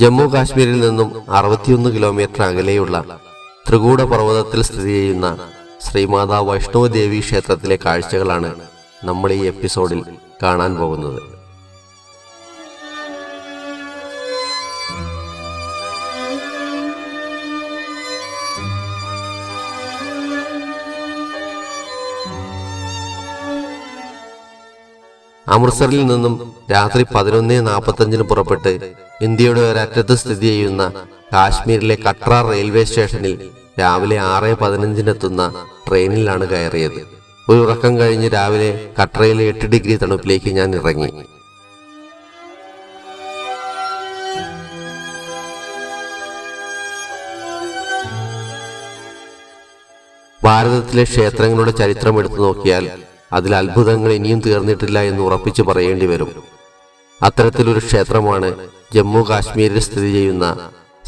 ജമ്മു കാശ്മീരിൽ നിന്നും അറുപത്തിയൊന്ന് കിലോമീറ്റർ അകലെയുള്ള ത്രികൂട പർവതത്തിൽ സ്ഥിതി ചെയ്യുന്ന ശ്രീമാതാ വൈഷ്ണവദേവി ക്ഷേത്രത്തിലെ കാഴ്ചകളാണ് നമ്മൾ ഈ എപ്പിസോഡിൽ കാണാൻ പോകുന്നത്. അമൃത്സറിൽ നിന്നും രാത്രി പതിനൊന്ന് നാൽപ്പത്തഞ്ചിന് പുറപ്പെട്ട് ഇന്ത്യയുടെ ഒരറ്റത്ത് സ്ഥിതി ചെയ്യുന്ന കാശ്മീരിലെ കട്ര റെയിൽവേ സ്റ്റേഷനിൽ രാവിലെ ആറ് പതിനഞ്ചിനെത്തുന്ന ട്രെയിനിലാണ് കയറിയത്. ഒരു ഉറക്കം കഴിഞ്ഞ് രാവിലെ കട്രയിലെ എട്ട് ഡിഗ്രി തണുപ്പിലേക്ക് ഞാൻ ഇറങ്ങി. ഭാരതത്തിലെ ക്ഷേത്രങ്ങളുടെ ചരിത്രം എടുത്തു നോക്കിയാൽ അതിൽ അത്ഭുതങ്ങൾ ഇനിയും തീർന്നിട്ടില്ല എന്ന് ഉറപ്പിച്ചു പറയേണ്ടി വരും. അത്തരത്തിലൊരു ക്ഷേത്രമാണ് ജമ്മു കാശ്മീരിൽ സ്ഥിതി ചെയ്യുന്ന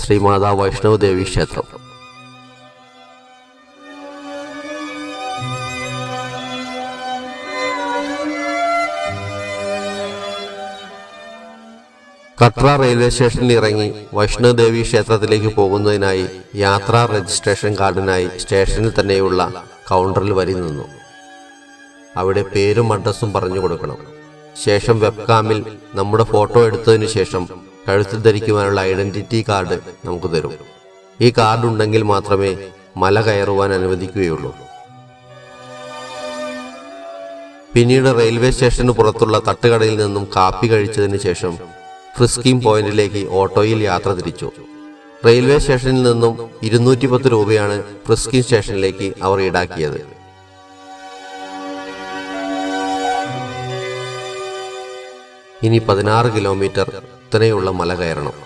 ശ്രീമാതാ വൈഷ്ണവ ദേവി ക്ഷേത്രം. കട്ര റെയിൽവേ സ്റ്റേഷനിൽ ഇറങ്ങി വൈഷ്ണവദേവി ക്ഷേത്രത്തിലേക്ക് പോകുന്നതിനായി യാത്രാ രജിസ്ട്രേഷൻ കാർഡിനായി സ്റ്റേഷനിൽ തന്നെയുള്ള കൗണ്ടറിൽ വരി നിന്നു. അവിടെ പേരും അഡ്രസ്സും പറഞ്ഞു കൊടുക്കണം. ശേഷം വെബ്കാമിൽ നമ്മുടെ ഫോട്ടോ എടുത്തതിനു ശേഷം കഴുത്തിൽ ധരിക്കുവാനുള്ള ഐഡന്റിറ്റി കാർഡ് നമുക്ക് തരും. ഈ കാർഡ് ഉണ്ടെങ്കിൽ മാത്രമേ മല കയറുവാൻ അനുവദിക്കുകയുള്ളൂ. പിന്നീട് റെയിൽവേ സ്റ്റേഷന് പുറത്തുള്ള തട്ടുകടയിൽ നിന്നും കാപ്പി കഴിച്ചതിന് ശേഷം ഫ്രിസ്കിം പോയിന്റിലേക്ക് ഓട്ടോയിൽ യാത്ര തിരിച്ചു. റെയിൽവേ സ്റ്റേഷനിൽ നിന്നും ഇരുന്നൂറ്റി പത്ത് രൂപയാണ് ഫ്രിസ്കിം സ്റ്റേഷനിലേക്ക് അവർ ഈടാക്കിയത്. ഇനി പതിനാറ് കിലോമീറ്റർ ഇത്തനെയുള്ള മല കയറണം.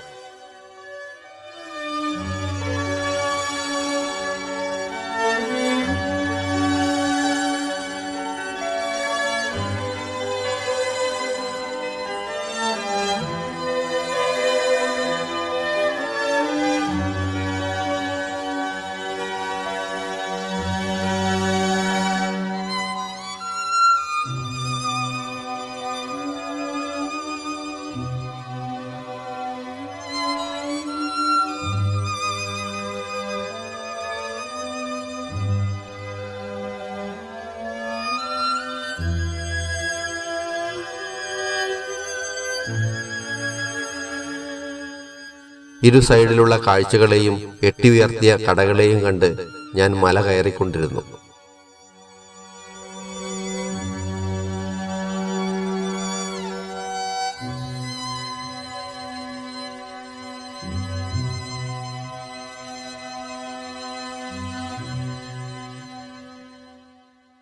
ഇരു സൈഡിലുള്ള കാഴ്ചകളെയും എട്ടി ഉയർത്തിയ കടകളെയും കണ്ട് ഞാൻ മല കയറിക്കൊണ്ടിരുന്നു.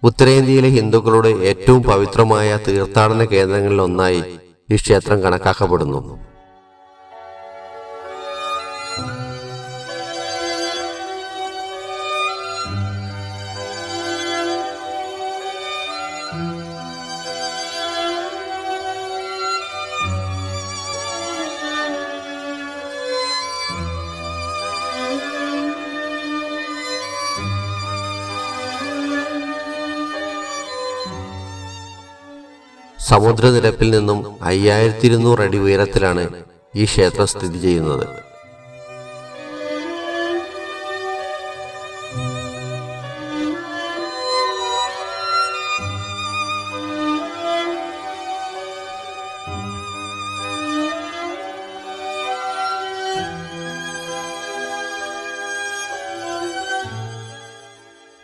ഉത്തരേന്ത്യയിലെ ഹിന്ദുക്കളുടെ ഏറ്റവും പവിത്രമായ തീർത്ഥാടന കേന്ദ്രങ്ങളിലൊന്നായി ഈ ക്ഷേത്രം കണക്കാക്കപ്പെടുന്നു. സമുദ്രനിരപ്പിൽ നിന്നും അയ്യായിരത്തി ഇരുന്നൂറ് അടി ഉയരത്തിലാണ് ഈ ക്ഷേത്രം സ്ഥിതി ചെയ്യുന്നത്.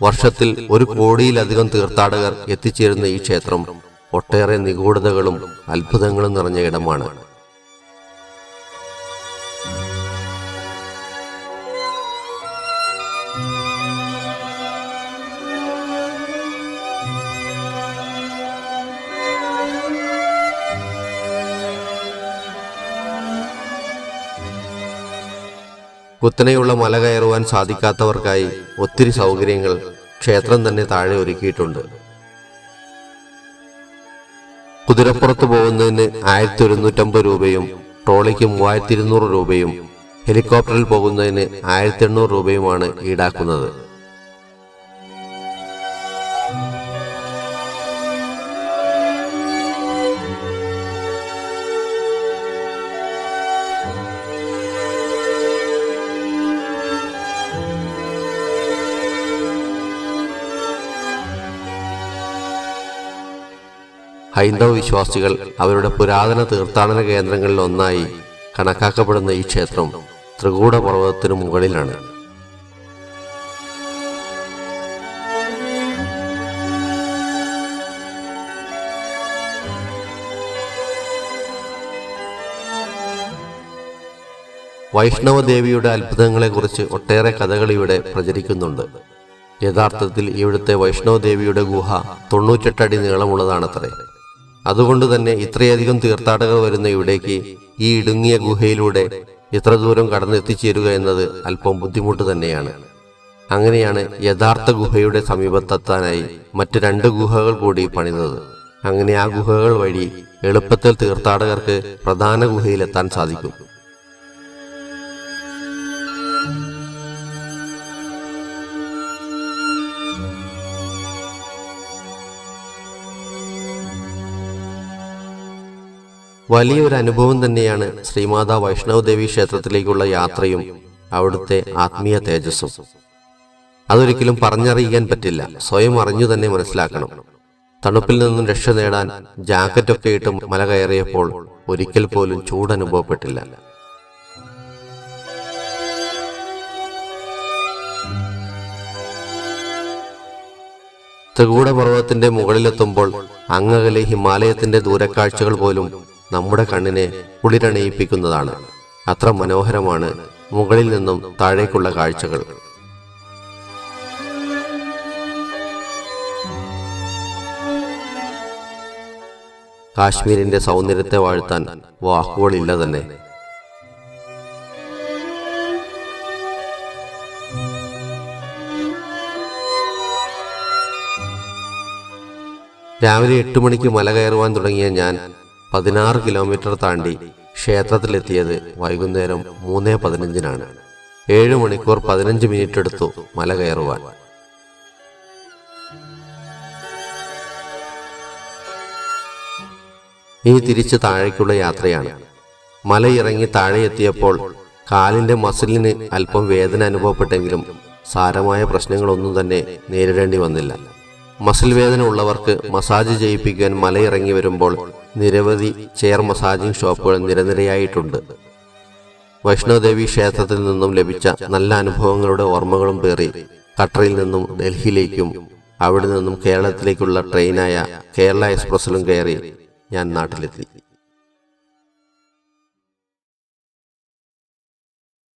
വർഷത്തിൽ ഒരു കോടിയിലധികം തീർത്ഥാടകർ എത്തിച്ചേരുന്ന ഈ ക്ഷേത്രം ഒട്ടേറെ നിഗൂഢതകളും അത്ഭുതങ്ങളും നിറഞ്ഞ ഇടമാണ്. കുത്തനെയുള്ള മല കയറുവാൻ സാധിക്കാത്തവർക്കായി ഒത്തിരി സൗകര്യങ്ങൾ ക്ഷേത്രം തന്നെ താഴെ ഒരുക്കിയിട്ടുണ്ട്. കുതിരപ്പുറത്ത് പോകുന്നതിന് ആയിരത്തി ഒരുന്നൂറ്റമ്പത് രൂപയും ട്രോളിക്ക് മൂവായിരത്തി ഇരുന്നൂറ് രൂപയും ഹെലികോപ്റ്ററിൽ പോകുന്നതിന് ആയിരത്തി എണ്ണൂറ് രൂപയുമാണ് ഈടാക്കുന്നത്. ഹൈന്ദവ വിശ്വാസികൾ അവരുടെ പുരാതന തീർത്ഥാടന കേന്ദ്രങ്ങളിൽ ഒന്നായി കണക്കാക്കപ്പെടുന്ന ഈ ക്ഷേത്രം ത്രികൂട പർവതത്തിനു മുകളിലാണ്. വൈഷ്ണവ ദേവിയുടെ അത്ഭുതങ്ങളെക്കുറിച്ച് ഒട്ടേറെ കഥകൾ ഇവിടെ പ്രചരിക്കുന്നുണ്ട്. യഥാർത്ഥത്തിൽ ഇവിടുത്തെ വൈഷ്ണവ ദേവിയുടെ ഗുഹ തൊണ്ണൂറ്റെട്ടടി നീളമുള്ളതാണത്രേ. അതുകൊണ്ട് തന്നെ ഇത്രയധികം തീർത്ഥാടകർ വരുന്ന ഇവിടേക്ക് ഈ ഇടുങ്ങിയ ഗുഹയിലൂടെ ഇത്ര ദൂരം കടന്നെത്തിച്ചേരുക എന്നത് അല്പം ബുദ്ധിമുട്ട് തന്നെയാണ്. അങ്ങനെയാണ് യഥാർത്ഥ ഗുഹയുടെ സമീപത്തെത്താനായി മറ്റ് രണ്ട് ഗുഹകൾ കൂടി പണിതത്. അങ്ങനെ ആ ഗുഹകൾ വഴി എളുപ്പത്തിൽ തീർത്ഥാടകർക്ക് പ്രധാന ഗുഹയിലെത്താൻ സാധിക്കും. വലിയൊരു അനുഭവം തന്നെയാണ് ശ്രീമാതാ വൈഷ്ണവ് ദേവി ക്ഷേത്രത്തിലേക്കുള്ള യാത്രയും അവിടുത്തെ ആത്മീയ തേജസ്സും. അതൊരിക്കലും പറഞ്ഞറിയിക്കാൻ പറ്റില്ല. സ്വയം അറിഞ്ഞു തന്നെ മനസ്സിലാക്കണം. തണുപ്പിൽ നിന്നും രക്ഷ നേടാൻ ജാക്കറ്റൊക്കെ ഇട്ട് മല കയറിയപ്പോൾ ഒരിക്കൽ പോലും ചൂട് അനുഭവപ്പെട്ടില്ല. ത്രികൂടപർവതത്തിന്റെ മുകളിലെത്തുമ്പോൾ അങ്ങകലെ ഹിമാലയത്തിന്റെ ദൂരക്കാഴ്ചകൾ പോലും നമ്മുടെ കണ്ണിനെ കുളിരണയിപ്പിക്കുന്നതാണ്. അത്ര മനോഹരമാണ് മുകളിൽ നിന്നും താഴേക്കുള്ള കാഴ്ചകൾ. കാശ്മീരിന്റെ സൗന്ദര്യത്തെ വാഴ്ത്താൻ വാക്കുകളില്ല തന്നെ. രാവിലെ എട്ട് മണിക്ക് മല കയറുവാൻ തുടങ്ങിയ ഞാൻ പതിനാറ് കിലോമീറ്റർ താണ്ടി ക്ഷേത്രത്തിലെത്തിയത് വൈകുന്നേരം മൂന്ന് പതിനഞ്ചിനാണ്. ഏഴ് മണിക്കൂർ പതിനഞ്ച് മിനിറ്റ് എടുത്തു മല കയറുവാൻ. ഇനി തിരിച്ച് താഴേക്കുള്ള യാത്രയാണ്. മല ഇറങ്ങി താഴെ എത്തിയപ്പോൾ കാലിന്റെ മസിലിന് അല്പം വേദന അനുഭവപ്പെട്ടെങ്കിലും സാരമായ പ്രശ്നങ്ങളൊന്നും തന്നെ നേരിടേണ്ടി വന്നില്ല. മസിൽ വേദന ഉള്ളവർക്ക് മസാജ് ചെയ്യിപ്പിക്കാൻ മലയിറങ്ങി വരുമ്പോൾ നിരവധി ചെയർ മസാജിംഗ് ഷോപ്പുകൾ നിരനിരയായിട്ടുണ്ട്. വൈഷ്ണോദേവി ക്ഷേത്രത്തിൽ നിന്നും ലഭിച്ച നല്ല അനുഭവങ്ങളുടെ ഓർമ്മകളും പേറി കട്ടറിൽ നിന്നും ഡൽഹിയിലേക്കും അവിടെ നിന്നും കേരളത്തിലേക്കുള്ള ട്രെയിനായ കേരള എക്സ്പ്രസ്സിലും കയറി ഞാൻ നാട്ടിലെത്തി.